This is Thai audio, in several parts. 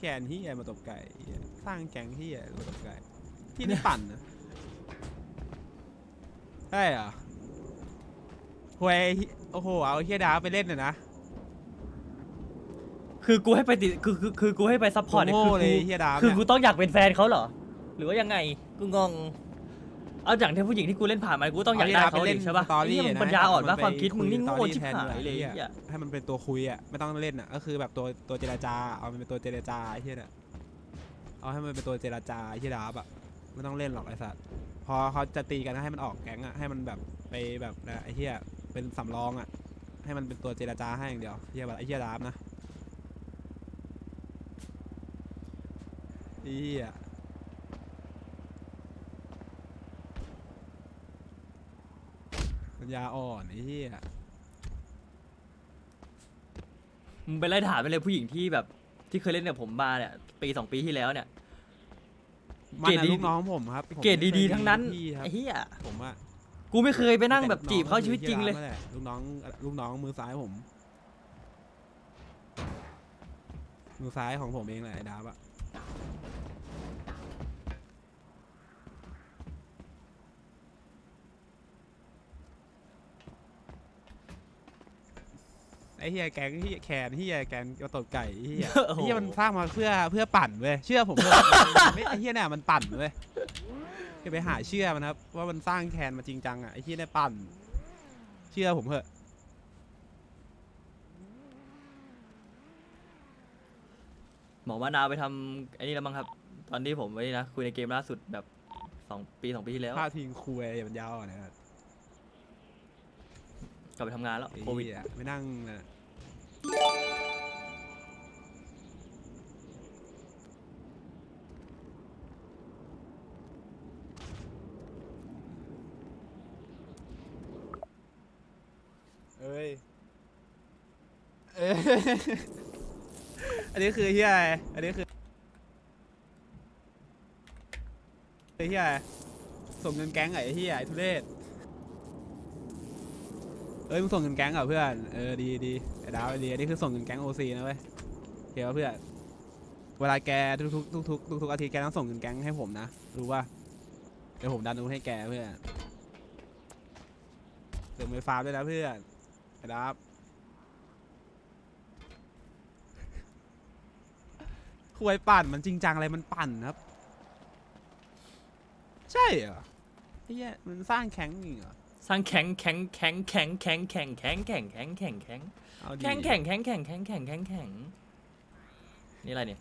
แกนที่ใหญ่มาตบไก่เหี้ยสร้างแก๊งที่ใหญ่มาตบไก่ ที่นี่ปั่นนะใช่เหรอหวยโอ้โหเอาเฮียดาวไปเล่นน่ะนะคือกูให้ไปติดคือคือคือกูให้ไปซัพพอร์ตเนี่ยโง่คือเลยกูเฮียดาวคือเนี่ยกูต้องอยากเป็นแฟนเขาเหรอ หรือว่ายังไง กูงง เอาอย่างที่ผู้หญิงที่กูเล่นผ่านมากูต้องอยากได้เขาดิใช่ปะสตอรี่ไอ้เหี้ยมึงนะปัญญาอ่อนให้ว่าความคิดมึงนี่คุโง่สตอรี่ชิบแทนหายดีเลยกว่าไอ้เหี้ยให้มันเป็นตัวคุยอะไม่ต้องเล่นอะก็คือแบบตัวตัวเจรจาเอามันเป็นตัวเจรจาไอ้เฮียเนี่ยเอาให้มันเป็นตัวเจรจาไอ้เฮียดาบอะไม่ต้องเล่นหรอกไอ้สัตว์พอเขาจะตีกันก็ให้มันออกแก๊งอะให้มันแบบไปแบบนะไอ้เฮียเป็นสำรองอะให้มันเป็นตัวเจรจาให้อย่างเดียวเฮียแบบไอ้เฮียดาบนะไอ้เฮีย ญญาอ่อนไอ้เฮียมึงไปไล่ถามไปเลยผู้หญิงที่แบบ ที่เคยเล่นกับผมมาเนี่ยปีสองปีที่แล้วเนี่ย มันเกรดอะดีลูกน้องผมครับผมเกรดไม่คยดีๆทั้งนั้นพี่ครับไอ้เหี้ยผมอะกูไม่เคยไปนั่งแบบต่จีบเขาลูกน้องชีวิตจริงเลย นั่นแหะลูกน้องลูกน้องมือซ้ายผม มือซ้ายของผมเองแหละไอ้ดาบอะ ไอ้เฮียแกงเฮียแคนเฮียแกงกระตดไก่ไอ้เฮียโอ้โห ไอ้เฮียมันสร้างมาเพื่อเพื่อปั่นเว้ยเชื่อผมเถอะไม่ไอ้เฮียเนี่ยมันปั่นเว้ยอย่าไปหาเชื่อมันครับ ว่ามันสร้างแคนมาจริงจังอะไอ้เฮียเนี่ยปั่น เชื่อผมเถอะหมอมานาวไปทำไอ้นี่แล้วมั้งครับ ตอนที่ผมไว้นะคุยในเกมล่าสุดแบบสองปีสองปีที่แล้วพลาดทิ้งคุยอย่ามันยาวอะนะครับ กลับไปทำงานแล้วไอ้โควิดเหี้ยไม่นั่งน่ะเอ้ยเอ้ย อันนี้คือเฮียอะไรอันนี้คือคือเฮียอะไรส่งเงินแก๊งเหรอไอ้เฮียไอ้ทุเรศ เอ้ยมึงส่งเงินแก๊งเหรอเพื่อน เออดีดีไอ้ดาวดีอันนี้คือส่งเงินแก๊งโอซีนะเว้ยเคป่ะเพื่อน เวลาแกทุกทุกทุกทุกทุกทุกอาทิตย์แกต้องส่งเงินแก๊งให้ผมนะ รู้ป่ะ เดี๋ยวผมดันนูนให้แกเพื่อนเติมไฟฟ้าด้วยนะเพื่อนไอ้ดาวคุยปั่นมันจริงจังอะไรมันปั่นครับ ใช่เหรอไอ้เหี้ยมันสร้างแข็งจริงเหรอ สร้างแข็งแข็งแข็งแข็งแข็งแข็งแข็งแข็งแข็งแข็งแข็งเอาดีแข็งแข็งแข็งแข็งแข็งแข็งแข็งแข็งนี่อะไรเนี่ย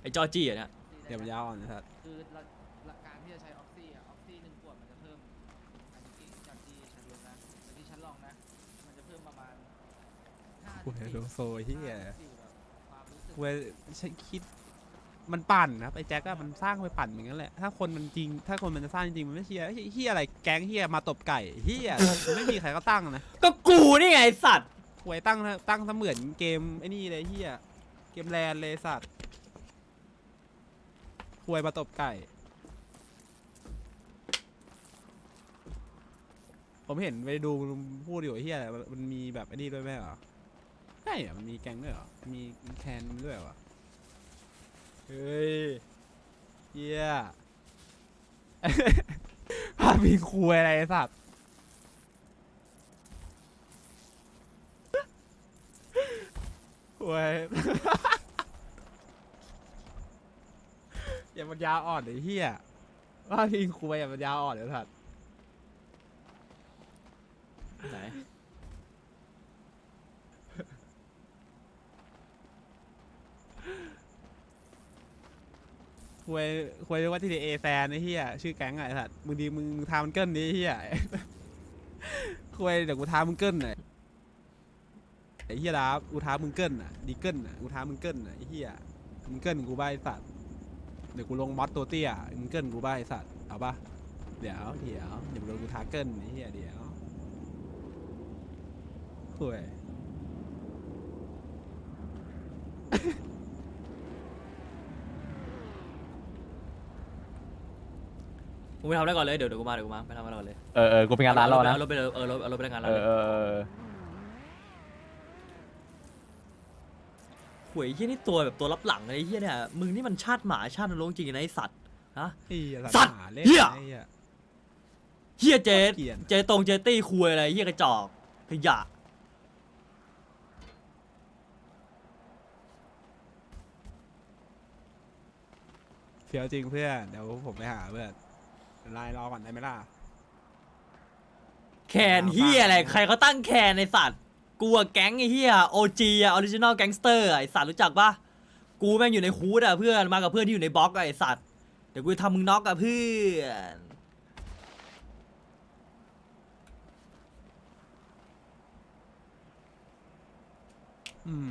ไอ้จอจี้เหรอเนี่ยเดี๋ยวมันยาวอ่อนนะครับคือหลักหลักการที่จะใช้ออกซี่อะออกซี่หนึ่งขวดมันจะเพิ่มอันนี้จากที่ฉันรู้นะแต่ที่ฉันลองนะ มันจะเพิ่มประมาณห้ากูเห็นโลโซเฮียความรู้สึกเว้ยใช่คิด มันปั่นนะครับไอ้แจ็คอะมันสร้างไปปั่นอย่างนั้นแหละ ถ้าคนมันจริง ถ้าคนมันจะสร้างจริงมันไม่เชียร์เฮียอะไรแก๊งเฮียมาตบไก่เฮียมันไม่มีใครก็ตั้งนะก็กูนี่ไงไอ้สัตว์หวยตั้งตั้งเสมือนเกมไอ้นี่เลยเฮียเกมแลนเลยสัตว์หวยมาตบไก่ ผมเห็นไปดูพูดอยู่ไอ้เฮียอะไรมันมันมีแบบไอ้นี่ด้วยไหมเหรอใช่เหรอมันมีแก๊งด้วยเหรอมีแคนด้วยเหรอ เฮ้ยเฮียพาพิงคุอะไรไอ้สัตว์คุยอย่ามันยาอ่อนไอ้เฮียว่าพิงคุยอย่ามันยาอ่อนไอ้สัตว์ คุยคุยเรียกว่าทีเอแฟนไอ้เฮียชื่อแก๊งอะไอ้สัตว์มึงดีมึงทามันเกิลนี้ไอ้เฮียคุยเดี๋ยวกูทามึงเกิลหน่อยไอ้เฮียดาบกูทามึงเกิลน่ะดีเกิลน่ะกูทามึงเกิลน่ะไอ้เฮียมึงเกิลกูบ้าไอ้สัตว์เดี๋ยวกูลงมอสตัวเตี้ยมึงเกิลกูบ้าไอ้สัตว์เอาปะเดี๋ยวเดี๋ยวเดี๋ยวมึงโดนกูทาเกิลไอ้เฮียเดี๋ยวคุย มึงไปทำได้ก่อนเลยเดี๋ยวเดี๋ยวกูมาเดี๋ยวกูมาไปทำอะไก่อนเลยเออเออกูไปงานร้านรอนะ เอารถไปเออรถเออรถไปงานร้านเออเออหวยเฮี้ยนี่ตัวแบบตัวรับหลังไอ้เฮี้ยเนี่ยมึงนี่มันชาติหมาชาตินรกจริงนะไอสัตว์นะสัตว์เฮี้ย เฮี้ยเจ๊เจ๊ตรงเจ๊ตี้คุยอะไรเฮี้ยกระจอกขยะเฟี้ยวจริงเพื่อน เดี๋ยวผมไปหาเพื่อน ไลน์รอก่อนได้ไหมล่ะ แคนเฮียอะไร ใครเขาตั้งแคนในสัตว์ กูอะแก๊งไอ้เฮียโอจีอะออริจินอลแก๊งสเตอร์ไอสัตว์รู้จักปะกูแม่งอยู่ในคูดอะเพื่อนมากับเพื่อนที่อยู่ในบล็อกอะไอสัตว์ เดี๋ยวกูจะทำมึงน็อกอะเพื่อนอืม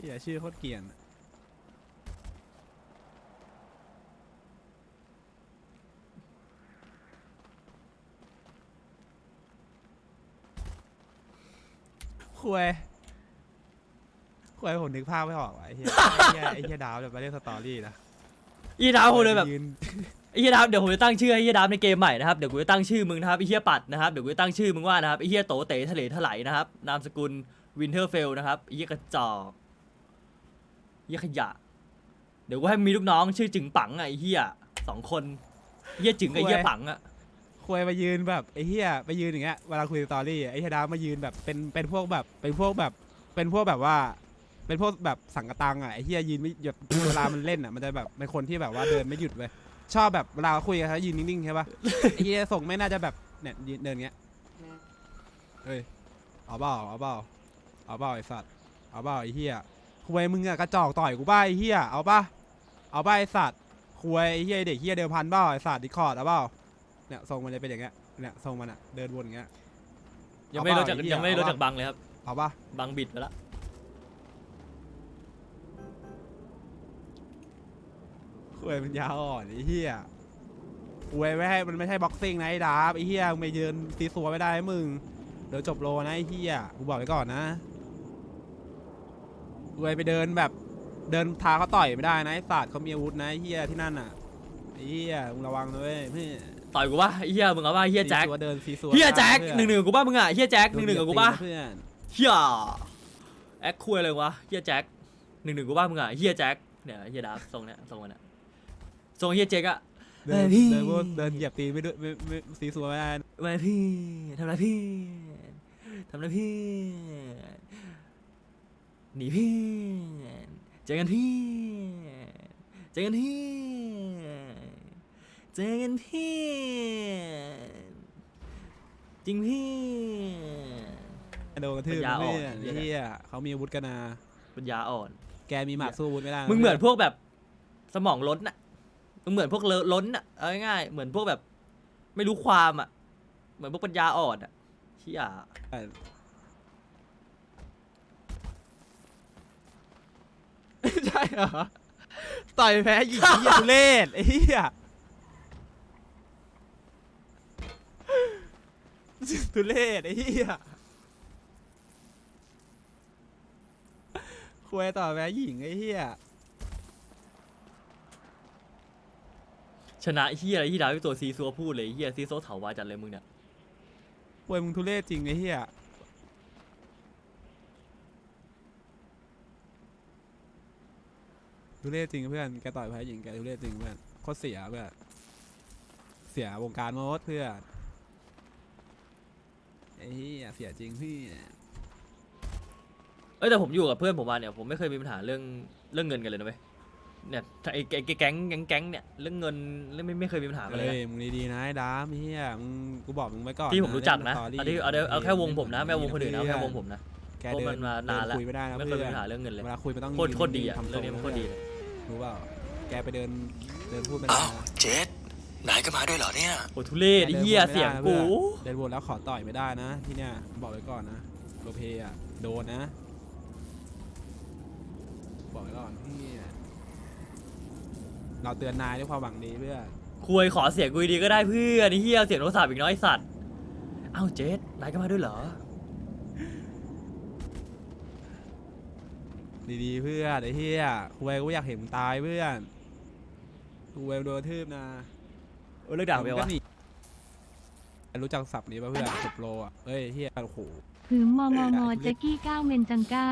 เหี้ยชื่อโคตรเกรียนอะ คุยคุยผมนึกภาพไม่ออกว่ะไอ้เหี้ย ไอ้เหี้ยไอ้เหี้ยดาวจะมาเล่นสตอรี่นะอีดาวคนเลยแบบยืนไอ้เฮียดาวเดี๋ยวผมจะตั้งชื่อให้เฮียดาวในเกมใหม่นะครับเดี๋ยวกูจะตั้งชื่อมึงนะครับไอ้เฮียปัดนะครับเดี๋ยวกูจะตั้งชื่อมึงว่านะครับไอ้เฮียโตเต๋ทะเลถลายนะครับนามสกุลวินเทอร์เฟลนะครับไอ้เฮียกระจอกเฮียขยะ เดี๋ยวกูให้มีลูกน้องชื่อจึงปังอะไอ้เฮียสองคนเฮียจึงกับเฮียปังอะ คุยมายืนแบบไอ้เหี้ยไปยืนอย่างเงี้ยเวลาคุยสตอรี่ไอ้เหี้ยดาวมายืนแบบเป็นเป็นพวกแบบเป็นพวกแบบเป็นพวกแบบว่า เป็นพวกแบบสังกตังอะไอ้เหี้ยยืนไม่หยุด เวลามันเล่นอะมันจะแบบเป็นคนที่แบบว่าเดินไม่หยุดเลยชอบแบบเวลาคุยกันเขายืนนิ่งๆใช่ปะไอ้เหี้ยส่งไม่น่าจะแบบเนี่ยยืนเดินอย่างเงี้ยเฮ้ยเอาเปล่าเอาเปล่าเอาเปล่าไอ้สัตว์เอาเปล่าไอ้เหี้ยคุยมึงอะกระจอกต่อยกูบ้าไอ้เหี้ยเอาป่ะเอาป่ะไอ้สัตว์คุยไอ้เหี้ยเด็กเหี้ยเดิมพันเปล่าไอ้สัตว์ดิคอร์ดเอาเปล่า เนี่ยทรงมันจะเป็นอย่างเงี้ยเนี่ยทรงมันอะเดินวนอย่างเงี้ย ยังไม่รู้จักเอาเปล่าไอ้เหี้ยยังไม่รู้เอาจักเปล่า บังเลยครับ เอาปะบังบิดไปละคุยมันยาวอ่อนไอ้เหี้ยคุยไม่ให้มันไม่ใช่บ็อกซิ่งนะไอ้ดาบไอ้เหี้ยมึงไปยืนตีสัวไม่ได้มึงเดี๋ยวจบโลนะไอ้เหี้ยกูบอกไว้ก่อนนะคุยไปเดินแบบเดินทาเขาต่อยไม่ได้นะไอ้ศาสตร์เขามีอาวุธนะไอ้เหี้ยที่นั่นอะไอ้เหี้ยมึงระวังนะเว้ยเพื่อน ต่อยกูปะไอ้เฮียมึงเอาปะเฮียแจ็คตีสัวเดินซีสัวเฮียแจ็คไม่ได้หนึ่งหนึ่งกูปะมึงอะเฮียแจ็คหเพื่นึ่อนงหนึ่งกับกูปะเพื่อนเฮียแอคคุยอะไรวะเฮียแจ็คหนึ่งหนึ่งกูว่ามึงอะเฮียแจ็คเนี่ยเฮียดับทรงเนี้ยทรงมันอะทรงเฮียแจ็คอะเดินเฮ้ยพี่เดินวนเดินเหยียบตีนไม่ด้วยไม่ไม่ซีสัวไม่ได้มาพี่ทำอะไรพี่ทำอะไรพี่หนีพี่เจอกันพี่เจอกันพี่ เจอกันพี่จริงพี่โดนกระทืบปัญญาอ่อนเพื่อนไอ้ไอ้เหี้เหี้ยยเขามีอาวุธกันนะปัญญาอ่อน แกมีหมัดสู้อาวุธไม่ได้ะมึงเหมือนพื่พวกแบบสมองล้นน่ะ มึงเหมือนพวกเลอะล้นน่ะ เอาง่ายๆเหมือนพวกแบบ ไม่รู้ความอะ เหมือนพวกปัญญาอ่อนอะเชี่ยใช่เหรอ ต่อยแพ้หญิงเหี้ยทุเรศไอ้เหี้ย ทุเรศไอ้เหี้ยคุยต่อยแพ้หญิงไอ้เหี้ยชนะเฮียอะไรที่ดาวที่ตัวซีซัวพูดเลยเฮียซีโซเถาวาจัดเลยมึงเนี่ยคุยมึงทุเรศจริงไอ้เหี้ยทุเรศจริงเพื่อนแกต่อยแพ้หญิงแกทุเรศจริงเพื่อนโคตรเสียเพื่อนเสียวงการโมดเพื่อน ไอ้เหี้ยเสียจริงพี่ เอ้ยแต่ผมอยู่กับเพื่อนผมมาเนี่ยผมไม่เคยมีปัญหาเรื่องเรื่องเงินกันเลยนะเว้ยเนี่ยไอ้ไอ้ไอ้แก๊งแก๊งแก๊งเนี่ยเรื่องเงินเรื่องไม่ไม่เคยมีปัญหากันเลยเฮ้ยนะมึงดีๆนะไอ้ดามเฮียมึงกูบอกมึงไว้ก่อนที่ผมรู้จักนะล่เอาที่เอาเอาเอาแค่วงผมนะไม่เอาวงคนอื่นนะเอาแค่วงผมนะ แกเพราะเดิมันนมานานแล้วคุยไม่ได้นะไม่เคเพื่ยอมีนปัญหาเรื่องเงินเลยเวลาคุยมันต้องโคตรยืนโคตรดีอะทำเรื่องนี้มันโคตรดีเลยรู้เปล่าแกไปเดินเดินพูดไม่ได้อ้าวนะเจสนายก็มาด้วยเหรอเนี่ย โอ้ทุเรศไอ้เหี้ยเสียงกูเดินวนแล้วขอต่อยไม่ได้นะ ที่เนี้ยบอกไว้ก่อนนะโรเพอะโดนนะ บอกไว้ก่อนพี่เราเตือนนายด้วยความหวังดีเพื่อนคุยขอเสียงกูดีๆก็ได้เพื่อนไอ้เหี้ยเสียงโทรศัพท์อีกน้อยสัตว์เอ้าเจสนายก็มาด้วยเหรอ ดีๆเพื่อนไอ้เฮียคุยกูอยากเห็นมึงตายเพื่อนคุยโดนกระทืบนะ เออเลิกด่าไปมึงวะก็หนี รู้จักศัพท์นี้ป่ะเพื่อนสิบโลอะเฮ้ยเฮียโอ้โหหืมมอมอมอแจ็กกี้ก้าวเมนจังก้า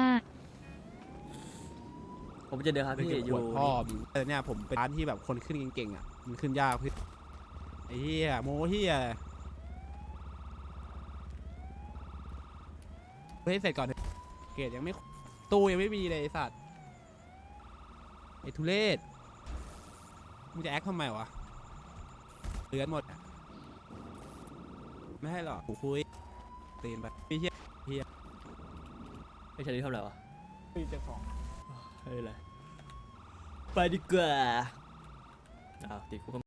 ผมจะเดินครับไปพี่เก็บอขวยู่ดพ่อมึงแต่เนี่ยผมเป็นร้านที่แบบคนขึ้นเก่งๆอะมันขึ้นยากพี่ไอ้เหี้ยโมเหี้ยเฮ้ยเสร็จก่อนเถอะเกรดยังไม่ตู้ยังไม่มีเลยไอ้สัตว์ไอ้ทุเรศมึงจะแอคทำไมวะเลือนหมดอะ ไม่ให้หรอกกูคุยตีนไปพี่เหี้ยไอ้ชาลีทำอะไรวะตีเจ้าของไม่เป็นไร ไปดีกว่าอ้าวติดคุก